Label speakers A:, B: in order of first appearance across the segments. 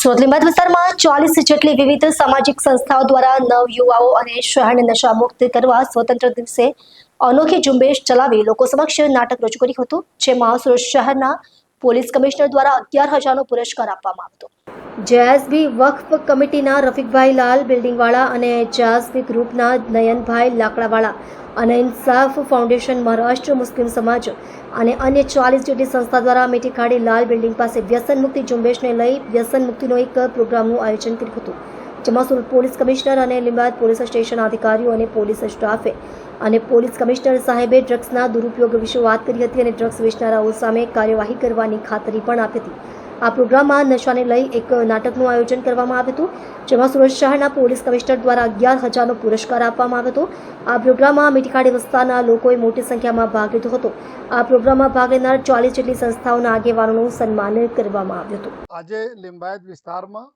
A: લીંબાદ વિસ્તારમાં ચાલીસ જેટલી વિવિધ સામાજિક સંસ્થાઓ દ્વારા નવ યુવાઓ અને શહેરને નશા મુક્ત કરવા સ્વતંત્ર દિવસે અનોખી ઝુંબેશ ચલાવી લોકો સમક્ષ નાટક રજૂ કર્યું હતું, જેમાં સુરત શહેરના પોલીસ કમિશનર દ્વારા અગિયાર હજારનો પુરસ્કાર આપવામાં આવ્યો જેએસબી વક્ફ કમિટીના રફીકભાઈ લાલ બિલ્ડિંગવાળા અને જેએસબી ગ્રુપના નયનભાઈ લાકડાવાળા અને ઇન્સાફ ફાઉન્ડેશન મહારાષ્ટ્ર મુસ્લિમ સમાજ અને અન્ય ચાલીસ જેટલી સંસ્થા દ્વારા મીઠી ખાડી લાલ બિલ્ડિંગ પાસે વ્યસન મુક્તિ ઝુંબેશને લઈ વ્યસન મુક્તિનો એક પ્રોગ્રામનું આયોજન કર્યું હતું, જેમાં પોલીસ કમિશનર અને લીંબાયત પોલીસ સ્ટેશન અધિકારીઓ અને પોલીસ સ્ટાફે અને પોલીસ કમિશનર સાહેબે ડ્રગ્સના દુરુપયોગ વિશે વાત કરી હતી અને ડ્રગ્સ વેચનારાઓ સામે કાર્યવાહી કરવાની ખાતરી પણ આપી હતી. આ પ્રોગ્રામમાં નશાને લઈ એક નાટકનું આયોજન કરવામાં આવ્યું હતું, જેમાં સુરત શહેરના પોલીસ કમિશનર દ્વારા અગિયાર હજારનો પુરસ્કાર આપવામાં આવ્યો હતો. આ પ્રોગ્રામમાં મીઠીખાડી વિસ્તારના લોકોએ મોટી સંખ્યામાં ભાગ લીધો હતો. આ પ્રોગ્રામમાં ભાગ લેનાર ચાલીસ જેટલી સંસ્થાઓના આગેવાનોનું સન્માન કરવામાં આવ્યું હતું.
B: આજે લિંબાયત વિસ્તારમાં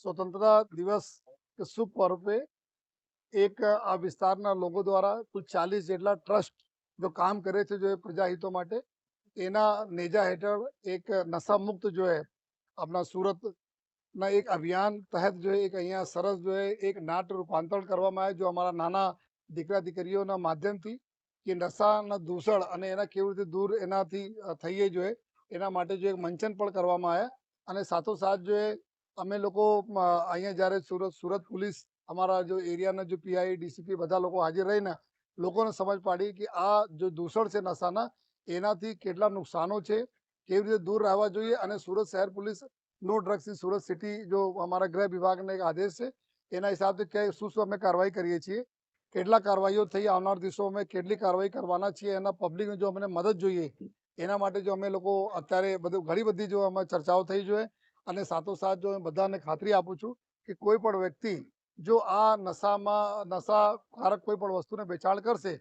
B: સ્વતંત્રતા દિવસ શુભ પર્વે એક આ વિસ્તારના લોકો દ્વારા કુલ ચાલીસ જેટલા ટ્રસ્ટ જો કામ કરે છે, જો પ્રજાહિતો માટે એના નેજા હેઠળ એક નશા મુક્ત જો આપણા સુરતના એક અભિયાન તહેત જો એક અહીંયા સરસ જો એક નાટ રૂપાંતરણ કરવામાં આવે જો અમારા નાના દીકરા દીકરીઓના માધ્યમથી કે નશાના દૂષણ અને એના કેવી રીતે દૂર એનાથી થઈએ જોઈએ એના માટે જો એક મંચન પણ કરવામાં આવ્યા. અને સાથોસાથ જો અમે લોકો અહીંયા જ્યારે સુરત સુરત પોલીસ અમારા જો એરિયાના જો પીઆઈ ડીસીપી બધા લોકો હાજર રહીને લોકોને સમજ પાડી કે આ જો દૂષણ છે નશાના એનાથી કેટલા નુકસાનો છે, કેવી રીતે દૂર રહેવા જોઈએ અને સુરત શહેર પોલીસ નો ડ્રગ્સ સુરત સિટી જો અમારા ગૃહ વિભાગનો એક આદેશ છે, એના હિસાબથી કે શું શું અમે કાર્યવાહી કરીએ છીએ, કેટલા કાર્યવાહીઓ થઈ આવનાર દિવસોમાં કેટલી કાર્યવાહી કરવાના છીએ, એના પબ્લિકને જો અમને મદદ જોઈએ, એના માટે જો અમે લોકો અત્યારે બધું ઘણી બધી જો અમે ચર્ચાઓ થઈ જોઈએ અને સાથોસાથ જો બધાને ખાતરી આપું છું કે કોઈ પણ વ્યક્તિ જો આ નશામાં નશાકારક કોઈ પણ વસ્તુને વેચાણ કરશે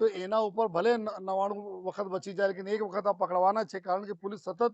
B: તો એના ઉપર ભલે નવાણું વખત બચી જાય, લેકિન એક વખત આ પકડવાના છે, કારણ કે પોલીસ સતત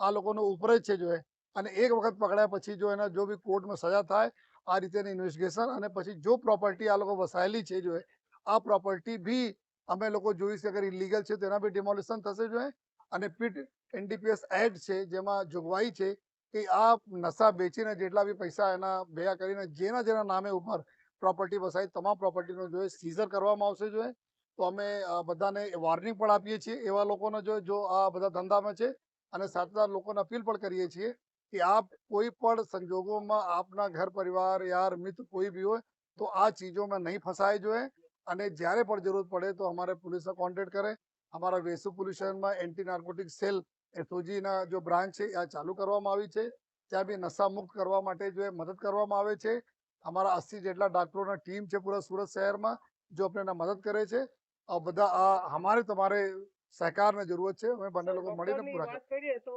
B: આ લોકોનો ઉપર જ છે જો અને એક વખત પકડ્યા પછી જો એના, જો બી કોર્ટમાં સજા થાય, આ રીતેની ઇન્વેસ્ટિગેશન અને પછી જો પ્રોપર્ટી આ લોકો વસાયેલી છે જો આ પ્રોપર્ટી બી અમે લોકો જોઈ કે અગર ઇલીગલ છે, તો એના બી ડિમોલિશન થશે જો અને પીટ એનડીપીએસ એડ છે, જેમાં જોગવાઈ છે કે આ નશા વેચીને જેટલા બી પૈસા એના ભેગા કરીને જેના જેના નામે ઉપર પ્રોપર્ટી વસાય તમામ પ્રોપર્ટીનો જો સીઝર કરવામાં આવશે જો એ. તો અમે બધાને વોર્નિંગ પણ આપીએ છીએ. એવા લોકોને જો જો આ બધા ધંધામાં છે અને સાથે સાથે લોકોને અપીલ પણ કરીએ છીએ કે આપ કોઈ પણ સંજોગોમાં આપના ઘર પરિવાર, યાર, મિત્ર કોઈ બી હોય તો આ ચીજોમાં નહીં ફસાય જોઈએ અને જ્યારે પણ જરૂર પડે તો અમારે પોલીસને કોન્ટેક્ટ કરે. અમારા વેસુ પોલ્યુશનમાં એન્ટી નાર્કોટિક સેલ એસઓજીના જો બ્રાન્ચ છે, આ ચાલુ કરવામાં આવી છે. ત્યાં બી નશામુક્ત કરવા માટે જો મદદ કરવામાં આવે છે. અમારા અસ્સી જેટલા ડાક્ટરોના ટીમ છે પૂરા સુરત શહેરમાં, જો આપણે એના મદદ કરે છે. આ બધા આ અમારે તમારે સહકારની જરૂરત છે. અમે બંને લોકો મળીને પૂરા કરીએ.